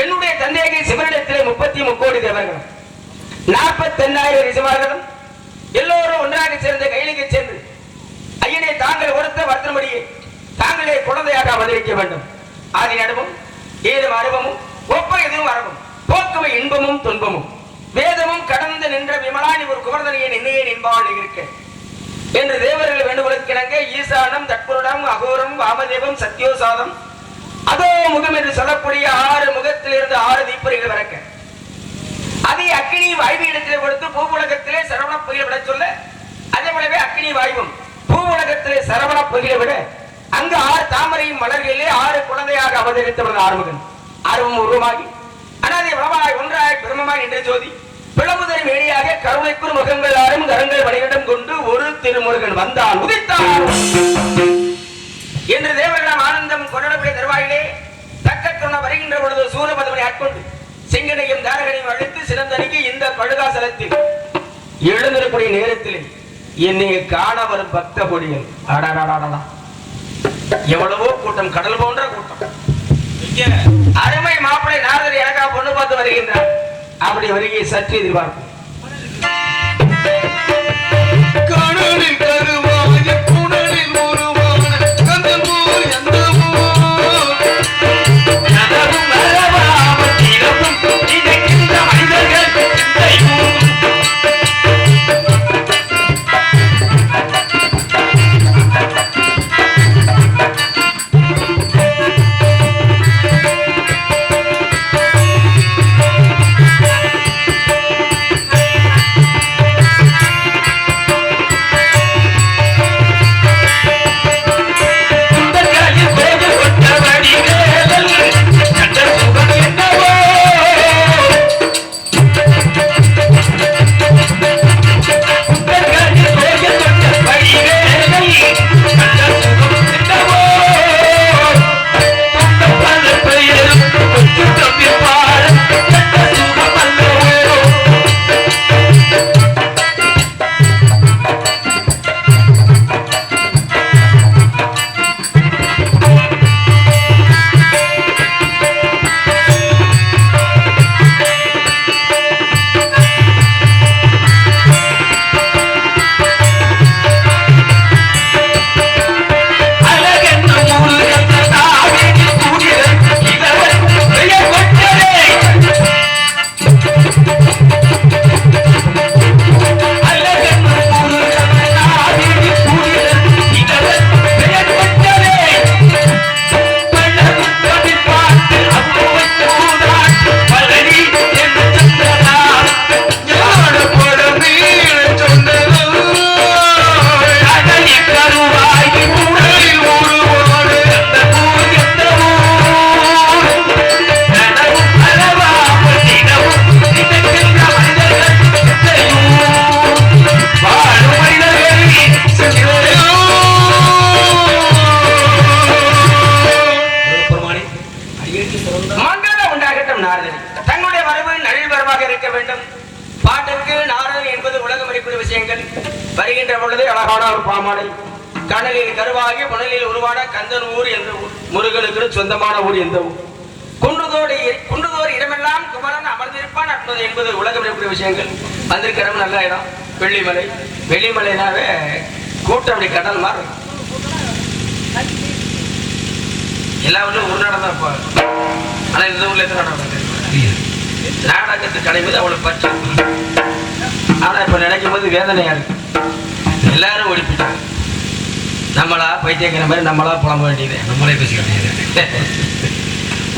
என்னுடைய தந்தையகை சிவனிடத்திலே முப்பத்தி முக்கோடி தேவர்கள். நாற்பத்தி எண்ணாயிரம் ரிசமார்களும் எல்லோரும் ஒன்றாக சேர்ந்து கைலிக்கு சென்று ஐயனை தாங்கள் கொடுத்த வருத்தபடியே தாங்களே குழந்தையாக அவதரிக்க வேண்டும். ஆதி நடுவும் ஏதும் அருவமும் ஒப்ப எதுவும் வரவும் போக்குவை இன்பமும் துன்பமும். வேதமும் கடந்து நின்ற விமலானி ஒரு குமரதனையை நின்னையே நின்பாள் இருக்க. என்று தேவர்கள் வேண்டுகோளுக்கிணங்க ஈசானம் தற்புருடம் அகோரம் வாமதேவம் சத்யோசாதம் அதோ முகம் என்று சொல்லக்கூடிய ஆறு முகத்திலிருந்து ஆறு தீப்பொறிகள் வரக்க. அதை அக்னி வாய்வு இடத்திலே கொடுத்து பூவுலகத்திலே சரவண புயல் விட சொல்ல அதே போலவே அக்னி வாய்வும் பூவுலகத்திலே சரவண புயலை விட அங்கு ஆறு தாமரையும் மலர்களிலே ஆறு குழந்தையாக அவதரித்தவர்கள் ஆறுமுகன் ஆர்வம் உருவமாகி அனாதை வளமாய் ஒன்றாய் பிரமமாய் நின்ற ஜோதி பிளவுதல் வெளியாக கருணைக்குள் முகங்கள் ஆறும் கரங்கள் வழியிடம் கொண்டு ஒரு திருமுருகன் வந்தான் உதித்தான். என்று தேவர்கள் ஆனந்தம் கொண்டாடக்கூடிய தருவாயிலே தக்கத்துண வருகின்ற பொழுது சூரபதமனை ஆட்கொண்டு சிங்கனையும் தாரகனையும் அழைத்து சிறந்தடிக்கு இந்த படுகாசலத்தில் எழுந்திருக்கூடிய நேரத்தில் என்னை காண வரும் பக்த கொடியல் அடாடாடாடா எவ்வளவோ கூட்டம் கடல் போன்ற கூட்டம் அருமை மாப்பிளை நாரதர் எனக்காக பொண்ணு பார்த்து வருகின்றார் அப்படி வருகை சற்று எதிர்பார்க்கும் அழகான கடலில் கருவாகி மணலில் உருவான கந்தன் ஊர் என்ற ஊர் முருகனுக்கு சொந்தமான ஊர் எந்த ஊர்? குன்றுதோடு இ- இடமெல்லாம் குமரன் அமர்ந்திருப்பான் என்பது என்பது உலகம் இருக்கக்கூடிய விஷயங்கள். வந்திருக்கிற நல்ல இடம். வெள்ளிமலை. வெள்ளிமலைனாவே கூட்டம் அப்படி கடல் மாதிரி இருக்கும். எல்லா ஊர்லயும் ஒரு நடம் தான் இருப்பாங்க. ஆனா இந்த ஊர்ல எத்தனை நடம் நாடகத்துக்கு கிடைப்பது அவ்வளவு பச்சை ஆனால் இப்போ நினைக்கும் போது வேதனையா இருக்கு. எல்லாரும் ஒழிப்பிட்டாங்க. நம்மளா பைத்தியக்கிற மாதிரி நம்மளா புலம்ப வேண்டியது. நம்மளே பேச வேண்டியது.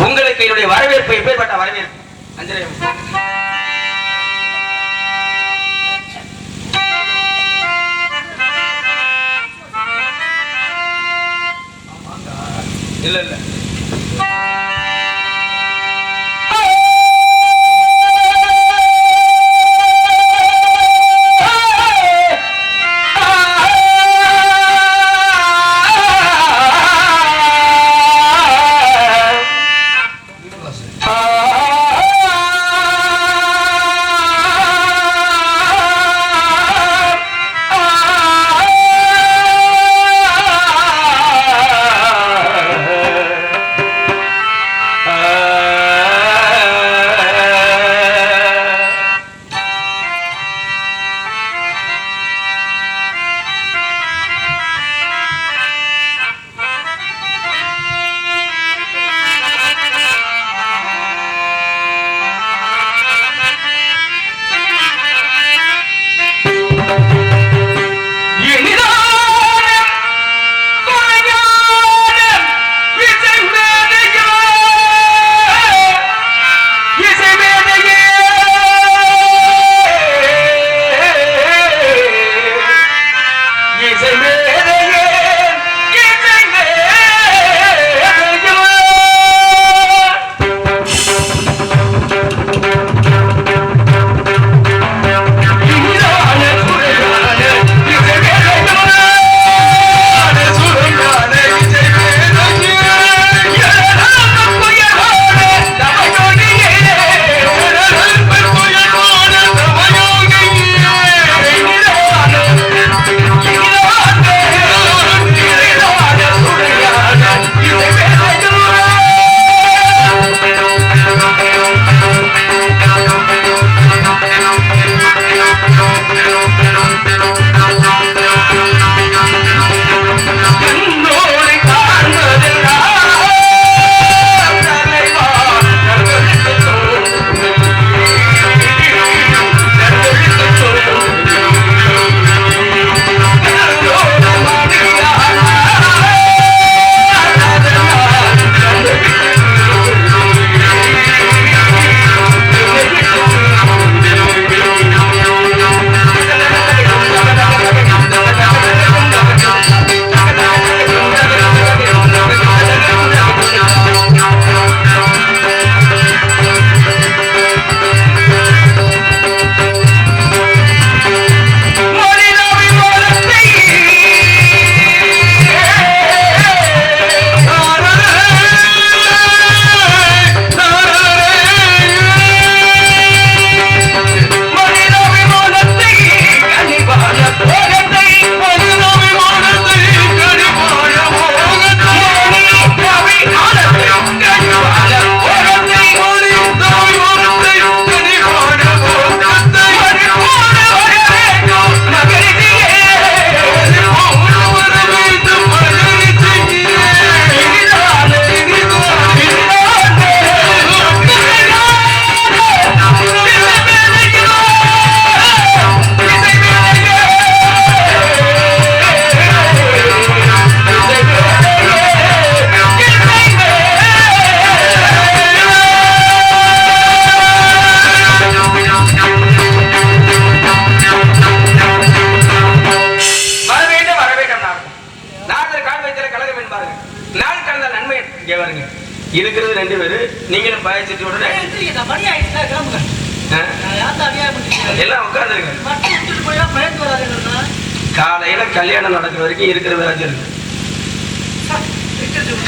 உங்களுக்கு என்னுடைய வரவேற்பு எப்பேற்பட்ட வரவேற்பு? அஞ்சலி இல்ல இல்ல.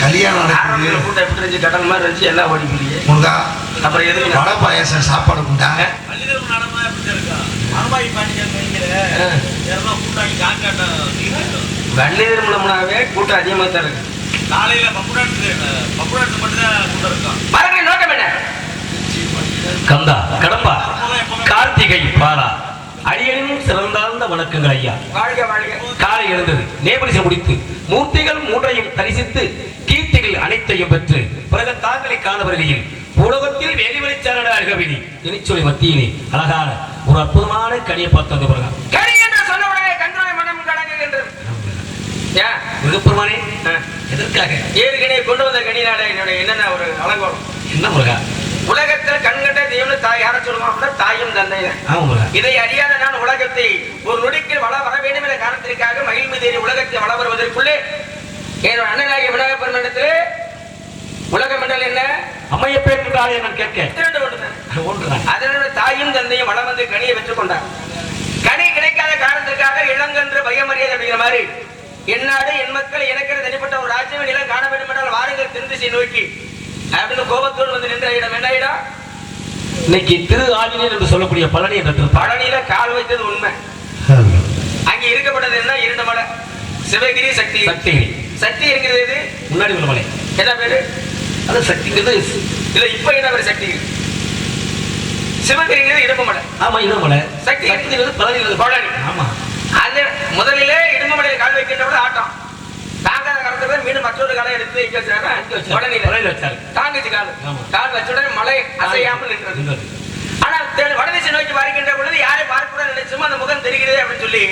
கல்யாணம் நடக்குது. கூட்ட எப்படி இருந்துச்சு கடல் மாதிரி இருந்துச்சு எல்லாம் ஓடி போய் முருகா அப்புறம் எதுக்கு வடை பாயாசம் சாப்பாடு உண்டா வள்ளி திருமணம்னாவே கூட்டம் அதிகமாக தான் இருக்கு. காலையில பப்புடாட்டு பப்புடாட்டு மட்டும் தான் கூட்டம் இருக்கான் மரங்களை நோக்கம் என்ன? கந்தா கடம்பா கார்த்திகை பாலா. அடியனின் சிறந்தார்ந்த வணக்கங்கள் ஐயா. காலை எழுந்தது. நேபரிசம் முடித்து மூர்த்திகள் மூன்றையும் தரிசித்து கீர்த்திகள் அனைத்தையும் பெற்று பிறகு தாங்களை காண வருகையில் உலகத்தில் வேலி வெளிச்சாரட அழகவினி இனிச்சொலி மத்தியிலே அழகான ஒரு அற்புதமான கனியை பார்த்து வந்த பிறகு ஆ, எதற்காக? ஏற்கனவே கொண்டு வந்த கனினால என்னுடைய என்னென்ன ஒரு அலங்கோலம்? என்ன முருகா உலகத்தில் கண்கண்ட தெய்வம்னு தாய் யார அப்படின்னா தாயும் தந்தையும். இதை அறியாத நான் உலகத்தை ஒரு நொடிக்கில் வள வர வேண்டும் என்ற காரணத்திற்காக மகிழ் மீதேறி உலகத்தை வள வருவதற்குள்ளே என்னோட அண்ணனாகிய விநாயக பெருமண்டத்தில் உலகம் என்றால் என்ன? அம்மையப்பேர் என்றாலே நான் கேட்க. இரண்டு ஒன்றுதான் ஒன்றுதான். அதனோட தாயும் தந்தையும் வளம் வந்து கனியை பெற்றுக் கொண்டார். கனி கிடைக்காத காரணத்திற்காக இளங்கன்று பயமறியது அப்படிங்கிற மாதிரி என்னாடு என் மக்கள் எனக்கு தனிப்பட்ட ஒரு ராஜ்யம் நிலம் காண வேண்டும் என்றால் வாருங்கள் திருந்திசை நோக்கி. அப்படின்னு கோபத்தோடு வந்து நின்ற இடம் என்ன இடம்? இன்னைக்கு திரு ஆஞ்சநேயர் என்று சொல்லக்கூடிய பழனி என்ற பழனியில கால் வைத்தது உண்மை. அங்கே இருக்கப்பட்டது என்ன? இரண்டு மலை. சிவகிரி சக்தி சக்தி சக்தி என்கிறது எது? முன்னாடி உள்ள மலை. என்ன பேரு? அது சக்திங்கிறது இல்ல இப்ப என்ன பேரு? சக்தி சிவகிரிங்கிறது இடுப்பு மலை. ஆமா இது மலை. சக்தி. பழனி பழனி. ஆமா. அந்த முதலிலே இடும்பமலையில் கால் வைக்கின்றவங்க ஆட்டம். தாங்காத காலத்துல மீண்டும் மற்றொரு காலை எடுத்து இங்க வச்சாரு. தாங்குச்சு கால். கால் வச்ச உடனே மலை அசையாமல் நின்றது. ஆனால் வடதிசை நோக்கி வருகின்ற பொழுது யாரை பார்க்க நினைச்சோமோ அந்த முகம் தெரிகிறது அப்படின்னு சொல்லி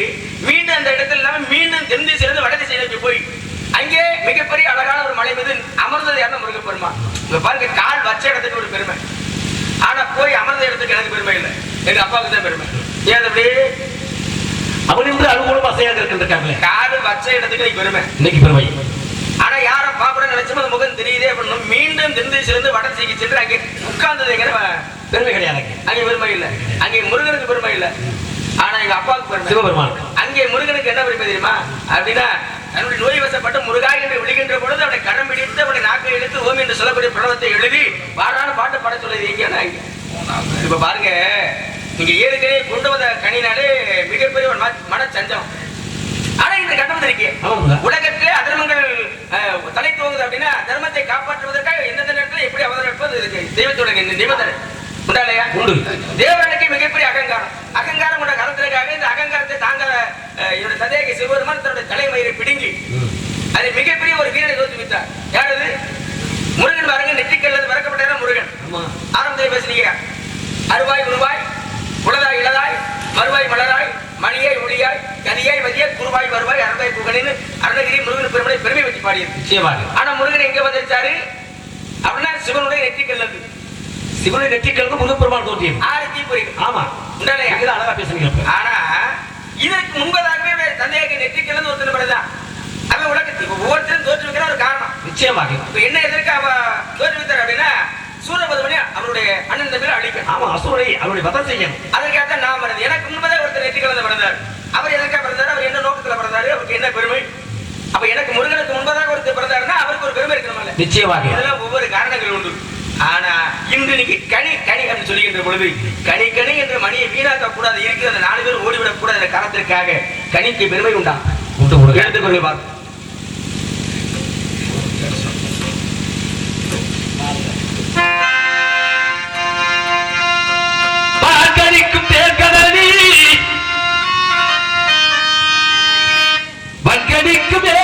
மீண்டும் அந்த இடத்துல இல்லாம மீண்டும் திசையிலிருந்து வடதிசை நோக்கி போய் அங்கே மிகப்பெரிய அழகான ஒரு மலை மீது அமர்ந்தது யாருன்னா முருகப்பெருமா? இங்க பாருங்க கால் வச்ச இடத்துக்கு ஒரு பெருமை. ஆனா போய் அமர்ந்த இடத்துக்கு எனக்கு பெருமை இல்லை. எங்க அப்பாவுக்கு தான் பெருமை. ஏன் அப்படி? அவன் என்று அனுகூலம் அசையாக இருக்கின்றாங்களே கால் வச்ச இடத்துக்கு பெருமை. இன்னைக்கு பெருமை. யார பாப்பட நினைச்சோமோ அந்த முகம் தெரியுதே அப்படின்னு மீண்டும் தென் திசையிலிருந்து வடதிசைக்கு சென்று அங்கே உட்கார்ந்தது எங்க பெருமை கிடையாது அங்கே. பெருமை இல்ல. அங்கே முருகனுக்கு பெருமை இல்ல. ஆனா எங்க அப்பாவுக்கு பெருமை. சிவபெருமான் அங்கே முருகனுக்கு என்ன பெருமை தெரியுமா? அப்படின்னா தன்னுடைய நோய் வசப்பட்டு முருகா என்று விழுகின்ற பொழுது அவனை கரம் பிடித்து அவனை நாக்கை எடுத்து ஓம் என்று சொல்லக்கூடிய பிரணவத்தை எழுதி வாரான பாட்டு பாட சொல்லுது. எங்கன்னா இப்ப பாருங்க. நீங்க ஏற்கனவே கொண்டு வந்த கனினாலே மிகப்பெரிய ஒரு மன- மனச்சஞ்சலம். ஆனா இந்த கட்டம் ஆமாங்க. உலகத்திலே அதர்மங்கள் தலை தூங்குது அப்படின்னா தர்மத்தை காப்பாற்றுவதற்காக எந்தெந்த நேரத்தில் எப்படி அவதரிப்பது? இதுக்கு தெய்வத்தோட நிபந்தனை. உண்டா இல்லையா? உண்டு. தேவனுக்கு மிகப்பெரிய அகங்காரம். அகங்காரம் கொண்ட காலத்திற்காக இந்த அகங்காரத்தை தாங்க அஹ், என்னோட சதேக சிவபெருமான் தன்னுடைய தலைமயிரை பிடுங்கி அது மிகப்பெரிய ஒரு வீரனை தோற்றுவித்தார் யார் அது? முருகன் பாருங்க நெற்றிக்கல்ல பிறக்கப்பட்ட இடம் முருகன்? ஆரம்பத்தில் பேசுனீங்க. அருவாய் உருவாய் உளதாய் இளதாய் மறுவாய் மலராய் மணியாய் ஒளியாய் கதியாய் மதியாய் குருவாய் வருவாய் அருவாய் புகழின்னு அருணகிரி முருகன் பெருமனை பெருமை வச்சு பாடியது. நிச்சயமாக. ஆனா முருகன் எங்க வந்துருச்சாரு அப்படின்னா சிவனுடைய நெற்றிக்கல் இருந்து சிவனுடைய நெற்றிக்கிறது முருகப்பெருமான் தோன்றியது. ஆறு தீப்பொறிகள் ஆமா. உண்டாலையா? அழகா பேசுறீங்க. ஆனா இதற்கு முன்பதாகவே வேற தந்தையாக நெற்றிக்கல் ஒருத்தர் பிறகுதான் அவன் உலகத்துக்கு ஒவ்வொருத்தரும் தோற்று வைக்கிற ஒரு காரணம். நிச்சயமாக. இப்ப என்ன எதற்கு அவ தோற்றுவித்தார் அப்படின்னா சூரபதுமணி அவருடைய அண்ணன் தம்பியில அழிக்கணும். ஆமா அசுரனை அவருடைய வதம் செய்யணும். அதற்காக நான் எனக்கு முன்பதாக நெற்றி கலந்து பிறந்தார். அவர் எதற்காக பிறந்தார்? அவர் என்ன நோக்கத்துல பிறந்தாரு? அவருக்கு என்ன பெருமை? அப்ப எனக்கு முருகனுக்கு முன்பதாக ஒருத்தர் பிறந்தாருன்னா அவருக்கு ஒரு பெருமை இருக்கணும்ல நிச்சயமாக. இதெல்லாம் ஒவ்வொரு காரணங்கள் உண்டு. ஆனா இன்று நீங்க கனி கனி அப்படின்னு சொல்லுகின்ற பொழுது கனி கனி என்ற மணியை வீணாக்க கூடாது இருக்கிற அந்த நாலு பேர் ஓடிவிடக் கூடாது என்ற காரணத்திற்காக கனிக்கு பெருமை உண்டா? உண்டு வன்கடிக்கும்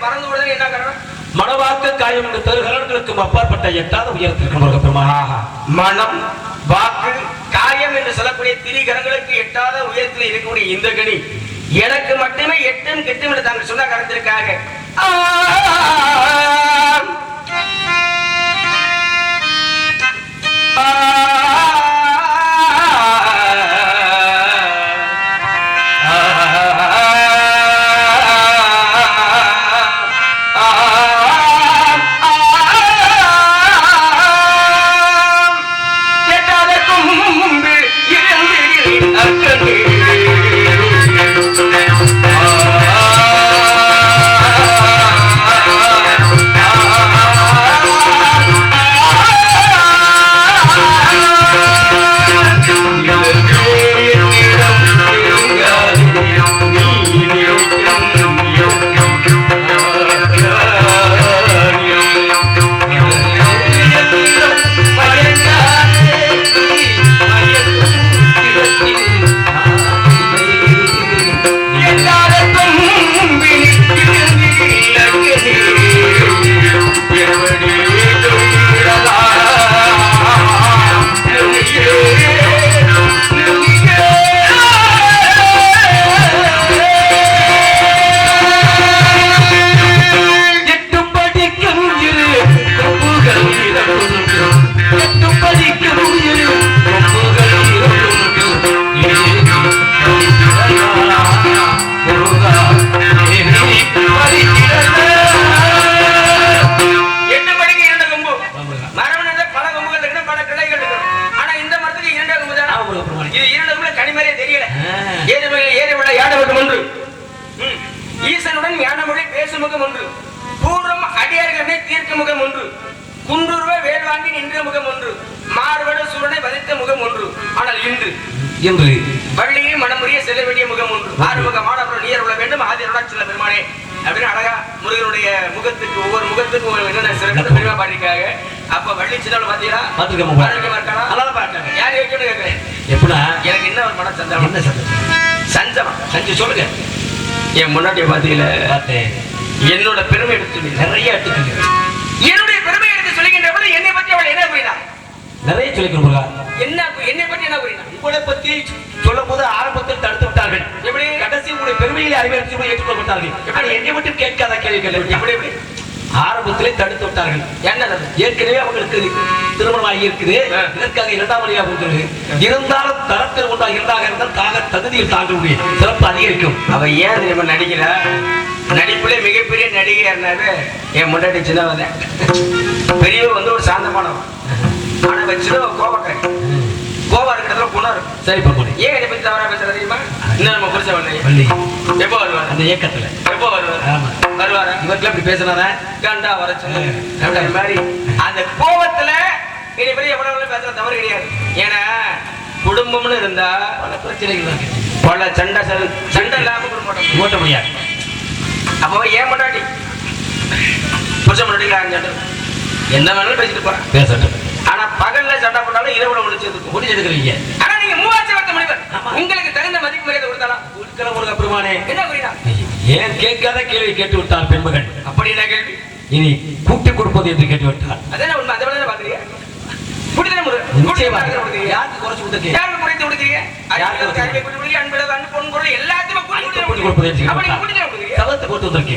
காரணம் என்ன காரணம் மனவாக்க காயம் என்ற தெருகலன்களுக்கும் அப்பாற்பட்ட எட்டாத உயரத்திற்கு மனம் வாக்கு காயம் என்று சொல்லக்கூடிய திரிகரங்களுக்கு எட்டாத உயரத்தில் இருக்கக்கூடிய இந்த கனி எனக்கு மட்டுமே எட்டும் கெட்டும் என்று தாங்கள் சொன்ன காரணத்திற்காக. ஆம். முகம் ஒன்று. ஆனால் இன்று. என்று வள்ளியை மனமுறிய செல்ல வேண்டிய முகம் ஒன்று. ஆறுமுக மாடபுரம் நீர் உள்ள வேண்டும். ஆதி அருணாச்சல பெருமானே அப்படின்னு அழகா முருகனுடைய முகத்துக்கு ஒவ்வொரு முகத்துக்கும் ஒரு என்னென்ன சிறப்பு பெருமா பாடிருக்காங்க அப்ப வள்ளி சின்ன இருக்கானா நல்லா பாட்டாங்க யார் வைக்கணும் கேட்கிறேன் எப்படா? எனக்கு என்ன ஒரு மன சந்தேகம்? என்ன சந்தோஷம் சஞ்சலம் சஞ்சு சொல்லுங்க. என் முன்னாடி பாத்தீங்களா? என்னோட பெருமை எடுத்து நிறைய எடுத்துக்கங்க. என்னுடைய பெருமை எடுத்து சொல்லுகின்ற போது என்னை பற்றி அவள் என்ன கூறினா நிறைய சொல்லிக்கணும் முருகா என்ன என்னை பற்றி என்ன கூறினா உங்களை பத்தி சொல்லும் போது ஆரம்பத்தில் தடுத்து விட்டார்கள். எப்படி? கடைசி உங்களுடைய பெருமைகளை அறிவித்து கூட ஏற்றுக்கொள்ளப்பட்டார்கள் ஆனா என்னை மட்டும் கேட்காத கேள்விகள் எப்படி? எப்படி? ஆரம்பத்திலே தடுத்து விட்டார்கள். என்ன ஏற்கனவே அவங்களுக்கு திருமணம் ஆகி இருக்குது. இதற்காக இரண்டாம் வழியாக கொடுத்தது இருந்தாலும் தரத்தில் ஒன்றாக இரண்டாக இருந்தால் தாக தகுதியில் தாங்களுடைய சிறப்பு அதிகரிக்கும். அவ ஏன் தெரியுமா நடிக்கிறா நடிப்புல மிகப்பெரிய இருந்தாவே என் முன்னாடி சின்னவன். தான். பெரியவ வந்து ஒரு சாந்தமானவன் சின்னவ கோபக்காரி கோபம் இருக்கிறதுல குணம் இருக்கும். சரி பண்புடி ஏன் என்னை பத்தி தவறா பேசுற தெரியுமா? இன்னும் நம்ம புரிச்ச வரலையே வள்ளி. எப்போ வருவார்? அந்த இயக்கத்துல. எப்போ வருவார்? ஆமா. வருவாரா? இவர்கள் அப்படி பேசினாரா? கண்டா வர அந்த மாதிரி அந்த கோபத்துல இனி பெரிய எவ்வளவு பேசுற தவறு கிடையாது. ஏன்னா குடும்பம்னு இருந்தா பல பிரச்சனைகள். பல சண்டை சண்டை- இல்லாம குடும்பம் ஓட்ட முடியாது. அப்போ ஏன் முன்னாடி புருஷன் முன்னாடி என்ன வேணாலும் பேசிட்டு போறேன். பேசட்டும். பகல்ல சண்டை போட்டாலும் இரவுல முடிச்சதுக்கும் முடிஞ்சு எடுக்கிறீங்க ஆனா நீங்க மூவாயிரத்தி பத்து ஆமா. உங்களுக்கு தகுந்த மதிப்பு மரியாதை கொடுத்தாலாம் உட்கல முருக பெருமானே. என்ன புரியுதா? ஏன் கேட்காத கேள்வி கேட்டு விட்டார் பெண்மகள் அப்படி என்ன கேள்வி? இனி கூட்டி கொடுப்பது என்று கேட்டு விட்டார் அதானே உண்மை? அதை பாக்குறீங்க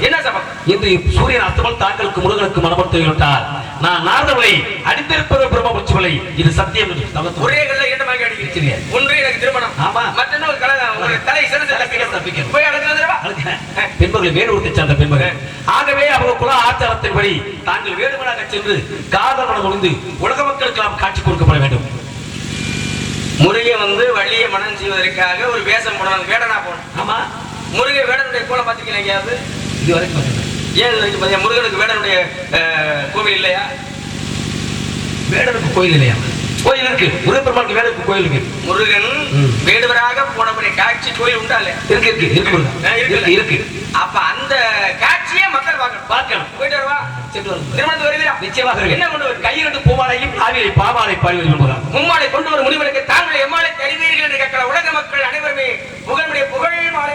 என்ன சபம் இன்று சூரியன் அஸ்தமல் தாங்களுக்கு முருகனுக்கு மனமர்த்து விட்டார் நான் நாரதவளை அடித்திருப்பது பிரம்மபுச்சுவலை இது சத்தியம் என்று ஒரே கல்ல இரண்டு அடிக்கிறீங்க. ஒன்று எனக்கு திருமணம். ஆமா. மற்றொன்று கலை தலை சிறந்த வந்துடவா? பெண்மகளை வேணுறுத்தி சார்ந்த ஆகவே அவங்க குல ஆச்சாரத்தின்படி தாங்கள் வேடுமனாக சென்று காதல் முடிந்து உலக மக்களுக்கு நாம் காட்சி கொடுக்கப்பட வேண்டும். முருகன் வந்து வள்ளியை மனம் செய்வதற்காக ஒரு வேஷம் போடணும் வேடனா போகணும் ஆமா. முருகன் வேடனுடைய கோலம் பார்த்துருக்கீங்க எங்கேயாவது? இது வரைக்கும்? ஏன் இது வரைக்கும்? முருகனுக்கு வேடனுடைய கோவில் இல்லையா? வேடனுக்கு கோயில் இல்லையா? கோயில் இருக்கு முருகப்பெருமானுக்கு வேடனுக்கு கோயில் இருக்கு முருகன். வேடுவராக போனபடி காட்சி கோயில் உண்டா இல்லையா இருக்கு இருக்கு. இருக்கு? இருக்கு. அப்ப அந்த காட்சியை மக்கள் பார்க்கணும். பார்க்கணும். போயிட்டு வருவா. திருமணத்துக்கு வருவீரா? நிச்சயமாக. என்ன கொண்டு வருவீங்க கையிரண்டு பூமாலையும் ஆவியை பாமாலை பாடி மும்மாலை கொண்டு வரும் முனிவனுக்கு தாங்கள் எம்மாலை தருவீர்கள் என்று கேட்கல உலக மக்கள் அனைவருமே புகழுடைய புகழ் மாலை